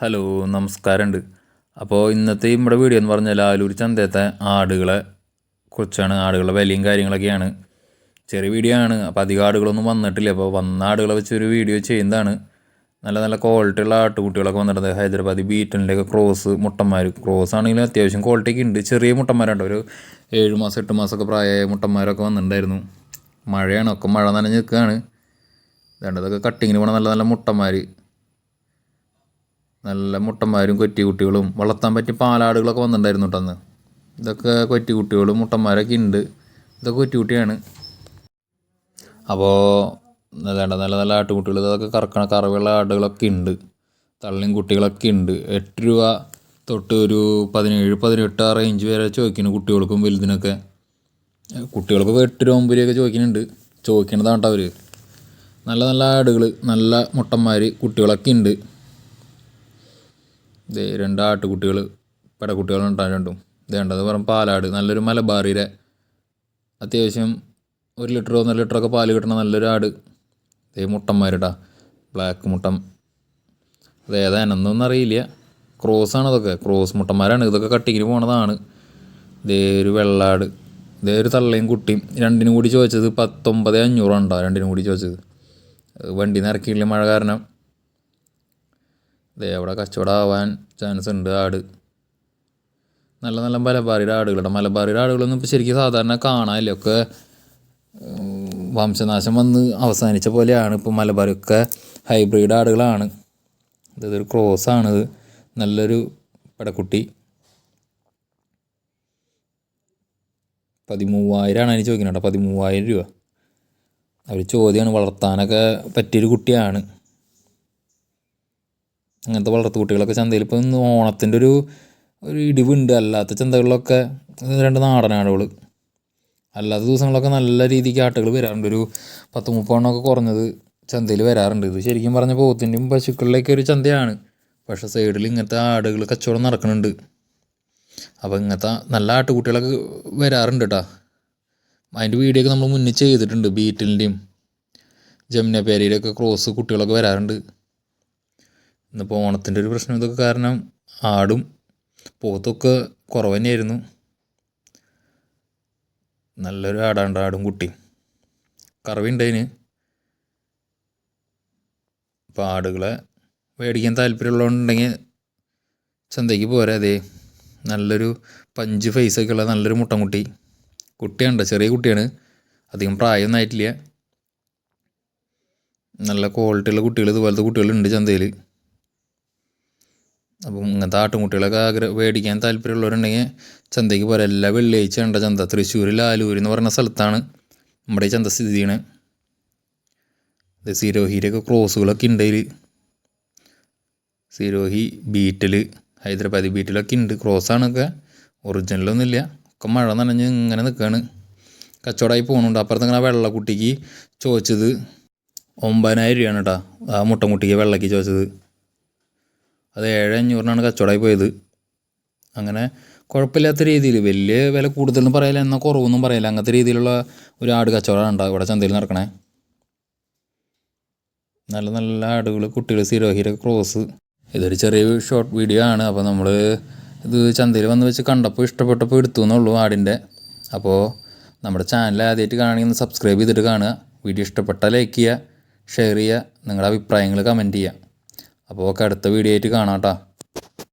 Hello നമസ്കാരമുണ്ട്. അപ്പോൾ ഇന്നത്തെ നമ്മുടെ വീഡിയോ എന്ന് പറഞ്ഞാൽ ആലൂർ ചന്തയത്തെ ആടുകളെ കുറിച്ചാണ് ആടുകളുടെ വിലയും കാര്യങ്ങളൊക്കെയാണ്. ചെറിയ വീഡിയോ ആണ് അപ്പോൾ അധികം ആടുകളൊന്നും വന്നിട്ടില്ല. അപ്പോൾ വന്ന ആടുകളെ വെച്ച് ഒരു വീഡിയോ ചെയ്യുന്നതാണ്. നല്ല നല്ല ക്വാളിറ്റി ഉള്ള ആട്ടുകുട്ടികളൊക്കെ വന്നിട്ടുണ്ട്. ഹൈദരാബാദി ബീറ്റലിന്റെയൊക്കെ ക്രോസ് മുട്ടന്മാർ ക്രോസ് ആണെങ്കിലും അത്യാവശ്യം ക്വാളിറ്റിയൊക്കെ ഉണ്ട്. ചെറിയ മുട്ടന്മാരുണ്ട്. ഒരു ഏഴ് മാസം എട്ട് മാസമൊക്കെ പ്രായമായ മുട്ടന്മാരൊക്കെ വന്നിട്ടുണ്ടായിരുന്നു. മഴയാണ്. ഒക്കെ മഴ നനഞ്ഞ് നിൽക്കുകയാണ്. രണ്ടതൊക്കെ കട്ടിങ്ങിന് പോകണം നല്ല നല്ല മുട്ടന്മാർ നല്ല മുട്ടന്മാരും കൊറ്റിക്കുട്ടികളും വളർത്താൻ പറ്റിയ പാലാടുകളൊക്കെ വന്നിട്ടുണ്ടായിരുന്നു കേട്ടോ അന്ന്. ഇതൊക്കെ കൊറ്റിക്കുട്ടികളും മുട്ടന്മാരൊക്കെ ഉണ്ട്. ഇതൊക്കെ കൊറ്റിക്കുട്ടിയാണ്. അപ്പോൾ നല്ല നല്ല നല്ല ആട്ടുകുട്ടികൾ. ഇതൊക്കെ കറക്കണ കറവുള്ള ആടുകളൊക്കെ ഉണ്ട്. തള്ളിയും കുട്ടികളൊക്കെ ഉണ്ട്. എട്ട് രൂപ തൊട്ട് ഒരു പതിനേഴ് പതിനെട്ട് ആ റേഞ്ച് വരെ ചോദിക്കുന്നു കുട്ടികൾക്കും വലുതിനൊക്കെ. കുട്ടികൾക്കൊക്കെ എട്ട് രൂപ ഒമ്പത് രൂപയൊക്കെ ചോദിക്കുന്നുണ്ട്. ചോദിക്കണതാണ് കേട്ടോ അവർ നല്ല നല്ല ആടുകൾ നല്ല മുട്ടന്മാർ കുട്ടികളൊക്കെ ഉണ്ട്. ഇത് രണ്ട് ആട്ടുകുട്ടികൾ പെടക്കുട്ടികളുണ്ടാകും രണ്ടും. ഇതേണ്ടത് വെറും പാലാട്. നല്ലൊരു മലബാറിയുടെ അത്യാവശ്യം ഒരു ലിറ്റർ ഒന്നര ലിറ്ററൊക്കെ പാൽ കിട്ടണ നല്ലൊരു ആട്. ഇതേ മുട്ടന്മാരിട്ടാ ബ്ലാക്ക് മുട്ടം അത് ഏതാ എന്നൊന്നും അറിയില്ല ക്രോസാണ് അതൊക്കെ ക്രോസ് മുട്ടന്മാരാണ്. ഇതൊക്കെ കട്ടിങ്ങിന് പോണതാണ്. ഇതേ ഒരു വെള്ളാട്. ഇതേ ഒരു തള്ളയും കുട്ടിയും. രണ്ടിനും കൂടി ചോദിച്ചത് പത്തൊമ്പത് അഞ്ഞൂറാണ് രണ്ടിനും കൂടി ചോദിച്ചത്. വണ്ടി നിറക്കിയില്ല മഴ കാരണം. ദേ അവിടെ കച്ചവടമാവാൻ ചാൻസ് ഉണ്ട് ആട്. നല്ല നല്ല മലബാറിയുടെ ആടുകളുടെ. മലബാറിയുടെ ആടുകളൊന്നും ഇപ്പോൾ ശരിക്കും സാധാരണ കാണാനില്ല. ഒക്കെ വംശനാശം വന്ന് അവസാനിച്ച പോലെയാണ് ഇപ്പോൾ മലബാറൊക്കെ ഹൈബ്രിഡ് ആടുകളാണ്. ഇതൊരു ക്രോസാണിത് നല്ലൊരു പടക്കുട്ടി. പതിമൂവായിരമാണ് അതിന് ചോദിക്കുന്നത് കേട്ടോ. പതിമൂവായിരം രൂപ. അവർ ചോദ്യമാണ് വളർത്താനൊക്കെ പറ്റിയൊരു കുട്ടിയാണ്. അങ്ങനത്തെ വളർത്തു കുട്ടികളൊക്കെ ചന്തയിൽ ഇപ്പോൾ ഇന്ന് ഓണത്തിന്റെ ഒരു ഒരു ഇടിവുണ്ട്. അല്ലാത്ത ചന്തകളിലൊക്കെ രണ്ട് നാടനാടുകൾ അല്ലാത്ത ദിവസങ്ങളൊക്കെ നല്ല രീതിക്ക് ആട്ടുകൾ വരാറുണ്ട്. ഒരു പത്ത് മുപ്പതെണ്ണമൊക്കെ കുറഞ്ഞത് ചന്തയിൽ വരാറുണ്ട്. ഇത് ശരിക്കും പറഞ്ഞ പോത്തിന്റെയും പശുക്കളിലേക്ക് ഒരു ചന്തയാണ്. പക്ഷേ സൈഡിൽ ഇങ്ങനത്തെ ആടുകൾ കച്ചവടം നടക്കുന്നുണ്ട്. അപ്പോൾ ഇങ്ങനത്തെ നല്ല ആട്ടുകുട്ടികളൊക്കെ വരാറുണ്ട് കേട്ടോ. അതിന്റെ വീഡിയോ ഒക്കെ നമ്മൾ മുന്നേ ചെയ്തിട്ടുണ്ട്. ബീറ്റിലിന്റെയും ജമുന പേരയിലൊക്കെ ക്രോസ് കുട്ടികളൊക്കെ വരാറുണ്ട്. ഇന്നിപ്പോൾ ഓണത്തിന്റെ ഒരു പ്രശ്നം ഇതൊക്കെ കാരണം ആടും പോത്തൊക്കെ കുറവ് തന്നെയായിരുന്നു നല്ലൊരു ആടാണ്ട് ആടും കുട്ടി കറവുണ്ടതിന് അപ്പോൾ ആടുകളെ മേടിക്കാൻ താല്പര്യമുള്ളതുണ്ടെങ്കിൽ ചന്തയ്ക്ക് പോരാ നല്ലൊരു പഞ്ച് ഫേസൊക്കെ ഉള്ള നല്ലൊരു മുട്ടൻകുട്ടി. കുട്ടിയാണ് ചെറിയ കുട്ടിയാണ്. അധികം പ്രായമൊന്നും ആയിട്ടില്ല. നല്ല ക്വാളിറ്റിയുള്ള കുട്ടികൾ ഇതുപോലത്തെ കുട്ടികളുണ്ട് ചന്തയിൽ അപ്പം ഇങ്ങനത്തെ ആട്ടുംകുട്ടികളൊക്കെ ആഗ്രഹം മേടിക്കാൻ താല്പര്യമുള്ളവരുണ്ടെങ്കിൽ ചന്തയ്ക്ക് പോരാ. എല്ലാ വെള്ളിയാഴ്ച ഉണ്ട് ചന്ത. തൃശ്ശൂർ ലാലൂർ എന്ന് പറഞ്ഞ സ്ഥലത്താണ് നമ്മുടെ ഈ ചന്ത സ്ഥിതി ചെയ്യണത് സിരോഹിയിലൊക്കെ ക്രോസുകളൊക്കെ ഉണ്ട് അതിൽ സിരോഹി ബീറ്റൽ ഹൈദരാബാദി ബീറ്റലൊക്കെ ഉണ്ട്. ക്രോസാണൊക്കെ ഒറിജിനലൊന്നുമില്ല ഒക്കെ മഴ നനഞ്ഞ് ഇങ്ങനെ നിൽക്കുകയാണ് കച്ചവടമായി പോകുന്നുണ്ട് അപ്പുറത്ത് ഇങ്ങനെ വെള്ളക്കുട്ടിക്ക് ചോദിച്ചത് ഒമ്പതിനായിരം രൂപയാണ് കേട്ടോ ആ മുട്ടൻകുട്ടിക്ക് വെള്ളക്ക് ചോദിച്ചത്. അത് ഏഴ് അഞ്ഞൂറിനാണ് കച്ചവടമായി പോയത്. അങ്ങനെ കുഴപ്പമില്ലാത്ത രീതിയിൽ വലിയ വില കൂടുതലൊന്നും പറയില്ല എന്നാൽ കുറവൊന്നും പറയില്ല. അങ്ങനത്തെ രീതിയിലുള്ള ഒരു ആട് കച്ചവടമാണ് ഉണ്ടാകും ഇവിടെ ചന്തയിൽ നടക്കണേ. നല്ല നല്ല ആടുകൾ കുട്ടികൾ സിരോഹിര ക്രോസ് ഇതൊരു ചെറിയ ഷോർട്ട് വീഡിയോ ആണ്. അപ്പോൾ നമ്മൾ ഇത് ചന്തയിൽ വന്ന് വെച്ച് കണ്ടപ്പോൾ ഇഷ്ടപ്പെട്ടപ്പോൾ എടുത്തു എന്നുള്ളൂ ആടിന്റെ. അപ്പോൾ നമ്മുടെ ചാനൽ ആദ്യമായിട്ട് കാണുകയെന്ന് സബ്സ്ക്രൈബ് ചെയ്തിട്ട് കാണുക. വീഡിയോ ഇഷ്ടപ്പെട്ടാൽ ലൈക്ക് ചെയ്യുക ഷെയർ ചെയ്യുക നിങ്ങളുടെ അഭിപ്രായങ്ങൾ കമന്റ് ചെയ്യുക. അപ്പോൾ ഓക്കെ അടുത്ത വീഡിയോ ആയിട്ട് കാണാം കേട്ടോ